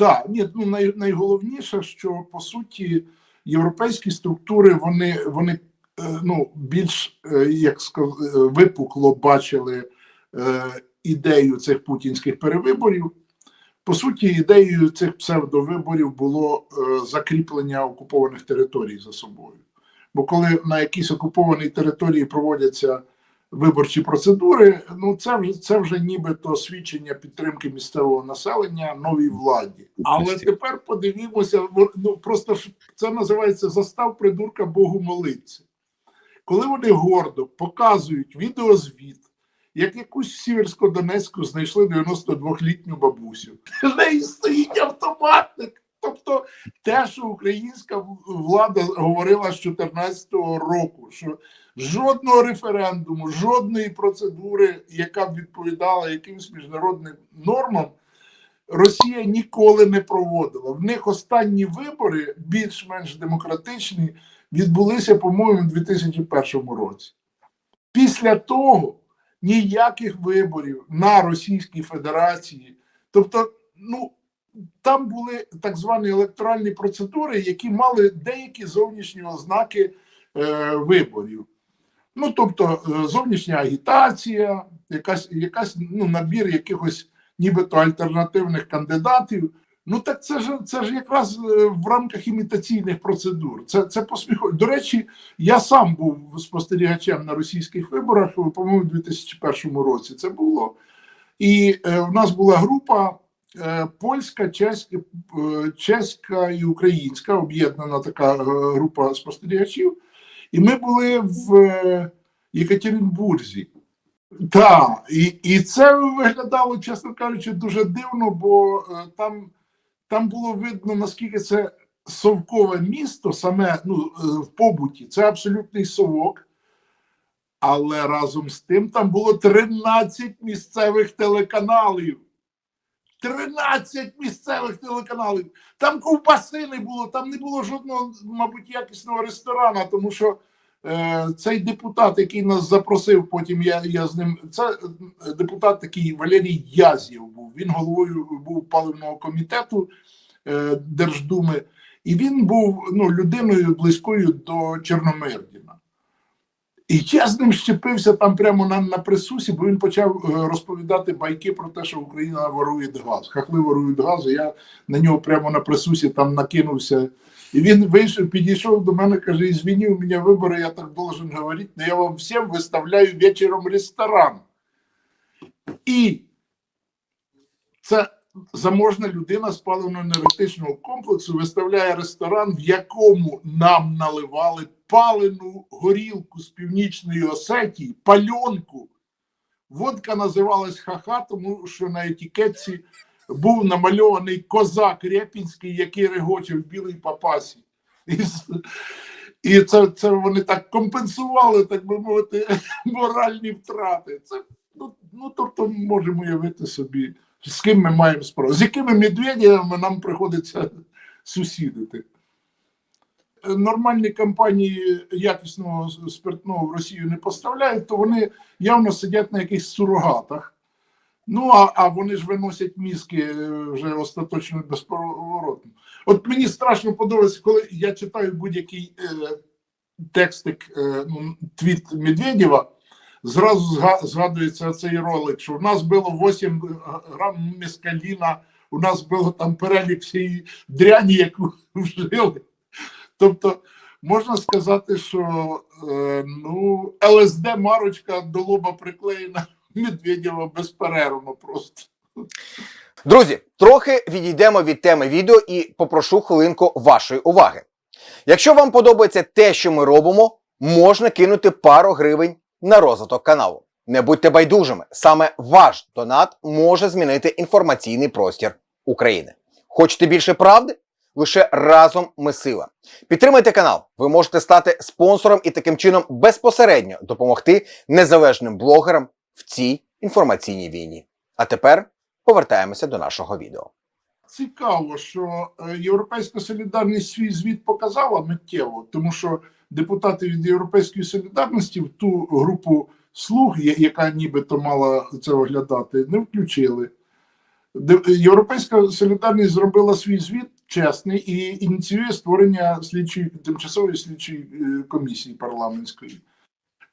Так, ні, ну най, найголовніше, що по суті європейські структури вони, вони е, ну, більш е, як сказ, е, випукло бачили ідею цих путінських перевиборів. По суті, ідеєю цих псевдовиборів було закріплення окупованих територій за собою. Бо коли на якійсь окупованій території проводяться виборчі процедури, ну це вже це вже нібито свідчення підтримки місцевого населення новій владі. Але тепер подивімося, ну просто це називається застав придурка Богу молиться. Коли вони гордо показують відеозвіт, як якусь сіверсько-донецьку знайшли 92-літню бабусю. В неї стоїть автоматник. Тобто те, що українська влада говорила з 2014 року, що жодного референдуму, жодної процедури, яка б відповідала якимсь міжнародним нормам, Росія ніколи не проводила. В них останні вибори, більш-менш демократичні, відбулися, по-моєму, у 2001 році. Після того ніяких виборів на Російській Федерації, тобто, ну там були так звані електоральні процедури, які мали деякі зовнішні ознаки е, виборів. Ну, тобто, е, зовнішня агітація, якась, якась ну, набір якихось нібито альтернативних кандидатів. Ну так це ж це ж якраз е, в рамках імітаційних процедур. Це це посміхо. До речі, я сам був спостерігачем на російських виборах, по-моєму, у 2001 році це було. І е, в нас була група е, польська, чеська, е, чеська і українська, об'єднана така е, група спостерігачів. І ми були в е, Єкатеринбурзі. Так, і, і це виглядало, чесно кажучи, дуже дивно, бо е, там, там було видно, наскільки це совкове місто, саме ну, е, в побуті, це абсолютний совок. Але разом з тим там було 13 місцевих телеканалів. 13 місцевих телеканалів. Там ковбаси не було, там не було жодного, мабуть, якісного ресторана, тому що е, цей депутат, який нас запросив, потім я, я з ним. Це е, депутат такий Валерій Язєв був. Він головою був паливного комітету е, Держдуми, і він був ну, людиною близькою до Чорномирдіна. І я з ним щепився там прямо на, на присусі, бо він почав е, розповідати байки про те, що Україна ворує газ. Хахли ворують газ. Я на нього прямо на присусі там накинувся. І він вийшов, підійшов до мене, каже: Извини, у мене вибори, я так должен говорити, но я вам всім виставляю вечором ресторан. І це заможна людина з паливно-енергетичного комплексу виставляє ресторан, в якому нам наливали палену горілку з північної Осетії, пальонку. Водка називалась ха-ха, тому що на етикетці був намальований козак Рєпінський, який регоче в білій папасі. І, це, це вони так компенсували, так би мовити, моральні втрати. Це, ну, ну, тобто, можемо уявити собі, з ким ми маємо справу, з якими медведями нам приходиться сусідити. Нормальні компанії якісного спиртного в Росію не поставляють, то вони явно сидять на якихось сурогатах. Ну, а, а вони ж виносять мізки е, вже остаточно безповоротно. От мені страшно подобається, коли я читаю будь-який е, текстик, е, ну, твіт Медведєва, зразу згадується цей ролик, що в нас було 8 грам мескаліна, у нас було там перелік всієї дряні, яку вжили. Тобто, можна сказати, що е, ну, ЛСД марочка до лоба приклеєна Медведєва безперервно просто. Друзі, трохи відійдемо від теми відео і попрошу хвилинку вашої уваги. Якщо вам подобається те, що ми робимо, можна кинути пару гривень на розвиток каналу. Не будьте байдужими, саме ваш донат може змінити інформаційний простір України. Хочете більше правди? Лише разом ми сила. Підтримайте канал. Ви можете стати спонсором і таким чином безпосередньо допомогти незалежним блогерам в цій інформаційній війні. А тепер повертаємося до нашого відео. Цікаво, що е, Європейська солідарність свій звіт показала миттєво, тому що депутати від Європейської солідарності в ту групу слуг, яка нібито мала це оглядати, не включили. Європейська солідарність зробила свій звіт чесний і ініціює створення слідчої тимчасової слідчої е, комісії парламентської.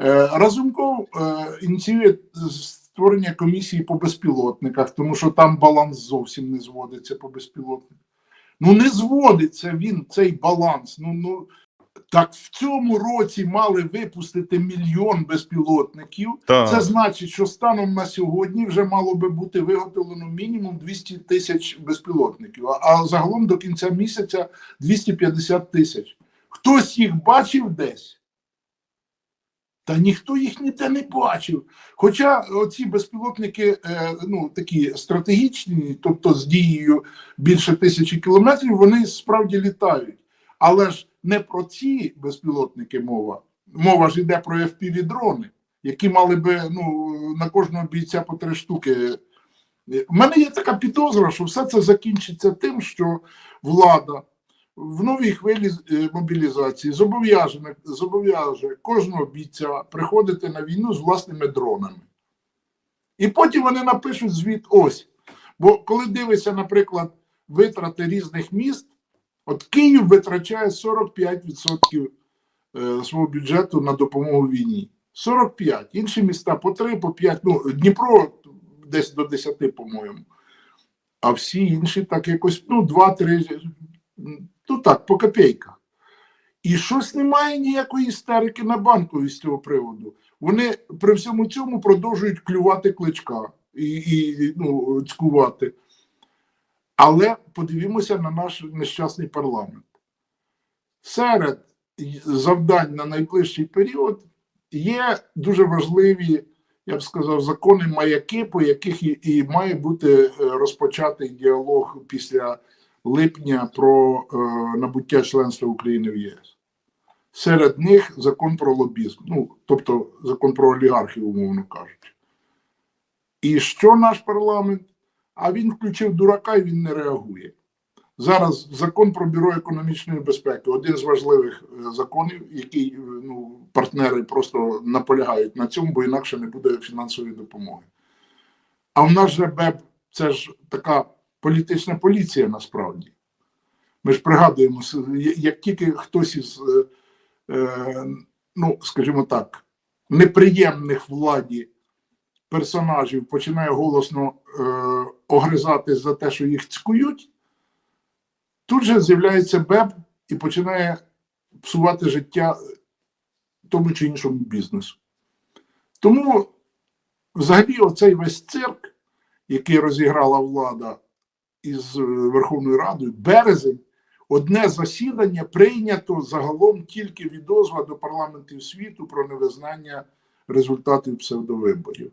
Е, Разумков е, ініціює створення комісії по безпілотниках, тому що там баланс зовсім не зводиться по безпілотниках. Ну не зводиться він цей баланс. Ну, ну так в цьому році мали випустити мільйон безпілотників. Так. Це значить, що станом на сьогодні вже мало би бути виготовлено мінімум 200 тисяч безпілотників, а- загалом до кінця місяця 250 тисяч. Хтось їх бачив десь? Та ніхто їх ніде не бачив. Хоча оці безпілотники е, ну, такі стратегічні, тобто з дією більше тисячі кілометрів, вони справді літають. Але ж не про ці безпілотники мова. Мова ж йде про FPV-дрони, які мали би ну, на кожного бійця по три штуки. У мене є така підозра, що все це закінчиться тим, що влада в новій хвилі е, мобілізації зобов'яже, зобов'яже кожного бійця приходити на війну з власними дронами. І потім вони напишуть звіт ось. Бо коли дивишся, наприклад, витрати різних міст, от Київ витрачає 45% е, свого бюджету на допомогу війні. 45. Інші міста по 3, по 5. Ну, Дніпро десь до 10, по-моєму. А всі інші так якось, ну, 2-3, ну так, по копійках. І щось немає ніякої істерики на банку з цього приводу. Вони при всьому цьому продовжують клювати кличка і, і ну, цькувати. Але подивімося на наш нещасний парламент. Серед завдань на найближчий період є дуже важливі, я б сказав, закони маяки, по яких і, і має бути е, розпочатий діалог після липня про е, набуття членства України в ЄС. Серед них закон про лобізм, ну, тобто закон про олігархів, умовно кажучи. І що наш парламент? А він включив дурака і він не реагує. Зараз закон про бюро економічної безпеки один з важливих е, законів, який е, ну, партнери просто наполягають на цьому, бо інакше не буде фінансової допомоги. А в нас же БЕБ це ж така політична поліція насправді. Ми ж пригадуємо, як тільки хтось із, е, ну, скажімо так, неприємних владі персонажів починає голосно е, огризатись за те, що їх цькують, тут же з'являється БЕБ і починає псувати життя тому чи іншому бізнесу. Тому, взагалі, оцей весь цирк, який розіграла влада із е, Верховною Радою, березень, одне засідання прийнято загалом тільки відозва до парламентів світу про невизнання результатів псевдовиборів.